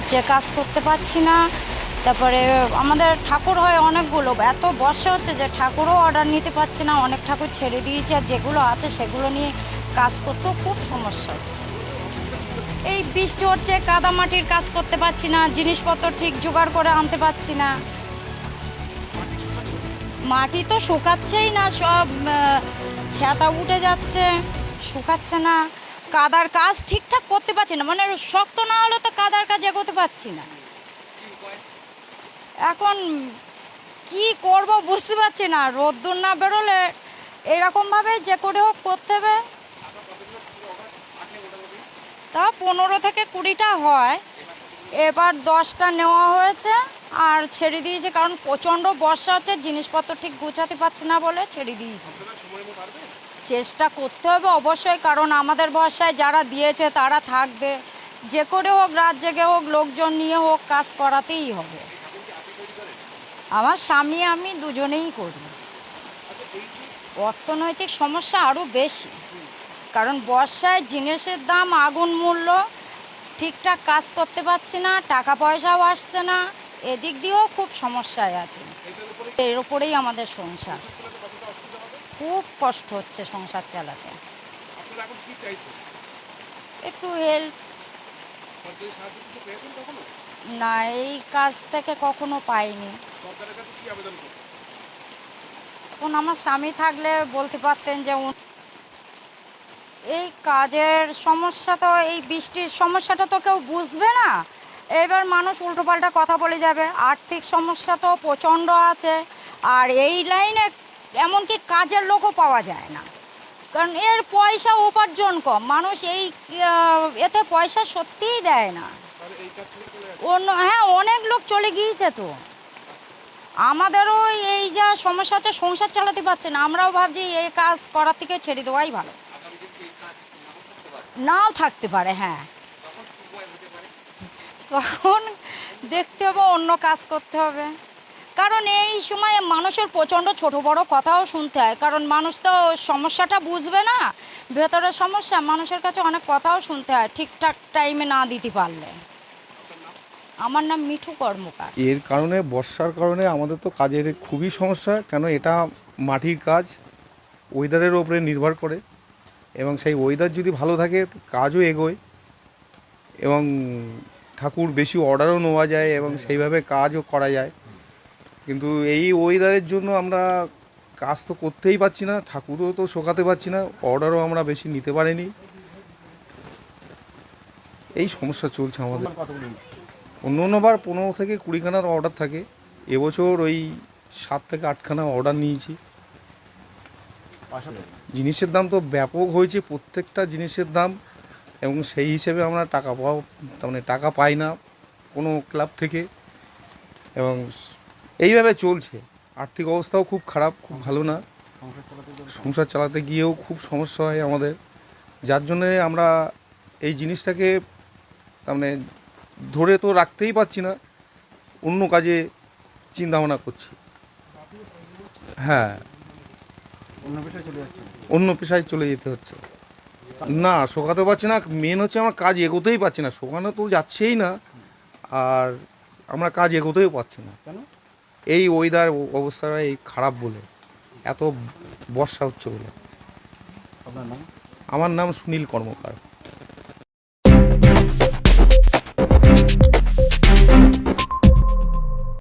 হচ্ছে, কাজ করতে পারছি না। তারপরে আমাদের ঠাকুর হয় অনেকগুলো। এত বর্ষা হচ্ছে যে ঠাকুরও অর্ডার নিতে পারছি না। অনেক ঠাকুর ছেড়ে দিয়েছি আর যেগুলো আছে সেগুলো নিয়ে কাজ করতেও খুব সমস্যা হচ্ছে। এই বৃষ্টি হচ্ছে কাদা মাটির কাজ করতে পারছি না, জিনিসপত্র ঠিক জোগাড় করে আনতে পারছি না। মাটি তো শুকাচ্ছেই না, সব ছাতা উঠে যাচ্ছে, শুকাচ্ছে না। কাদার কাজ ঠিকঠাক করতে পারছি না। মানে শক্ত না হলে তো কাদার কাজ এগোতে পারছি না। এখন কি করব বুঝতে পারছি না। রোদ্দুর না বেরোলে এরকমভাবে যে করে হোক করতে হবে। তা পনেরো থেকে কুড়িটা হয়। এবার দশটা নেওয়া হয়েছে আর ছেড়ে দিয়েছে। কারণ প্রচণ্ড বর্ষা হচ্ছে, জিনিসপত্র ঠিক গুছাতে পারছি না বলে ছেড়ে দিয়েছি। চেষ্টা করতে হবে অবশ্যই, কারণ আমাদের বর্ষায় যারা দিয়েছে তারা থাকবে। যে করে হোক, রাত জেগে হোক, লোকজন নিয়ে হোক, কাজ করাতেই হবে। আমার স্বামী, আমি দুজনেই করি। অর্থনৈতিক সমস্যা আরও বেশি। কারণ বর্ষায় জিনিসের দাম, আগুন মূল্য, ঠিকঠাক কাজ করতে পারছি না, টাকা পয়সাও আসছে না। এদিক দিয়েও খুব সমস্যায় আছে। এর উপরেই আমাদের সংসার। খুব কষ্ট হচ্ছে সংসার চালাতে। একটু হেল্প না এই কাজ থেকে কখনো পাইনি। এখন আমার স্বামী থাকলে বলতে পারতেন যে এই কাজের সমস্যা তো এই বৃষ্টির সমস্যাটা তো কেউ বুঝবে না। এবার মানুষ উল্টোপাল্টা কথা বলে যাবে। আর্থিক সমস্যা তো প্রচণ্ড আছে। আর এই লাইনে এমনকি কাজের লোকও পাওয়া যায় না। কারণ এর পয়সা উপার্জন কম। মানুষ এই এতে পয়সা সত্যিই দেয় না। অন্য হ্যাঁ অনেক লোক চলে গিয়েছে তো। আমাদেরও এই যা সমস্যা হচ্ছে সংসার চালাতে পারছে না। আমরাও ভাবছি এই কাজ করার থেকে ছেড়ে দেওয়াই ভালো। নাও থাকতে পারে? হ্যাঁ। তখন দেখতে হবে অন্য কাজ করতে হবে। কারণ এই সময়ে মানুষের প্রচণ্ড ছোট বড় কথাও শুনতে হয়। কারণ মানুষ তো সমস্যাটা বুঝবে না, ভেতরের সমস্যা, মানুষের কাছে অনেক কথাও শুনতে হয়, ঠিকঠাক টাইমে না দিতে পারলে। আমার নাম মিঠু কর্মকার। এর কারণে, বর্ষার কারণে আমাদের তো কাজের খুবই সমস্যা, কেন এটা মাটির কাজ ওয়েদারের ওপরে নির্ভর করে। এবং সেই ওয়েদার যদি ভালো থাকে, কাজও এগোয়। এবং ঠাকুর বেশি অর্ডারও নেওয়া যায় এবং সেইভাবে কাজও করা যায়। কিন্তু এই ওয়েদারের জন্য আমরা কাজ তো করতেই পারছি না ঠাকুরও তো শোকাতে পারছি না অর্ডারও আমরা বেশি নিতে পারিনি। এই সমস্যা চলছে আমাদের। অন্য অন্যবার পনেরো থেকে কুড়িখানার অর্ডার থাকে। এবছর ওই সাত থেকে আটখানা অর্ডার নিয়েছি। জিনিসের দাম তো ব্যাপক হয়েছে প্রত্যেকটা জিনিসের দাম। এবং সেই হিসেবে আমরা টাকা পাও তার মানে টাকা পাই না কোনো ক্লাব থেকে। এবং এইভাবে চলছে। আর্থিক অবস্থাও খুব খারাপ খুব ভালো না। সংসার চালাতে গিয়েও খুব সমস্যা হয় আমাদের। যার জন্যে আমরা এই জিনিসটাকে তার মানে ধরে তো রাখতেই পারছি না অন্য কাজে চিন্তা ভাবনা করছি। হ্যাঁ। অন্য পেশায় চলে অন্য পেশায় চলে যেতে হচ্ছে। না শোকাতে পারছি না। মেন হচ্ছে আমার কাজ এগোতেই পারছি না। শোকানো তো যাচ্ছেই না। আর আমরা কাজ এগোতেও পারছি না। কেন? এই ওয়েদার অবস্থাটা এই খারাপ বলে এত বর্ষা হচ্ছে বলে। আপনার নাম? আমার নাম সুনীল কর্মকার।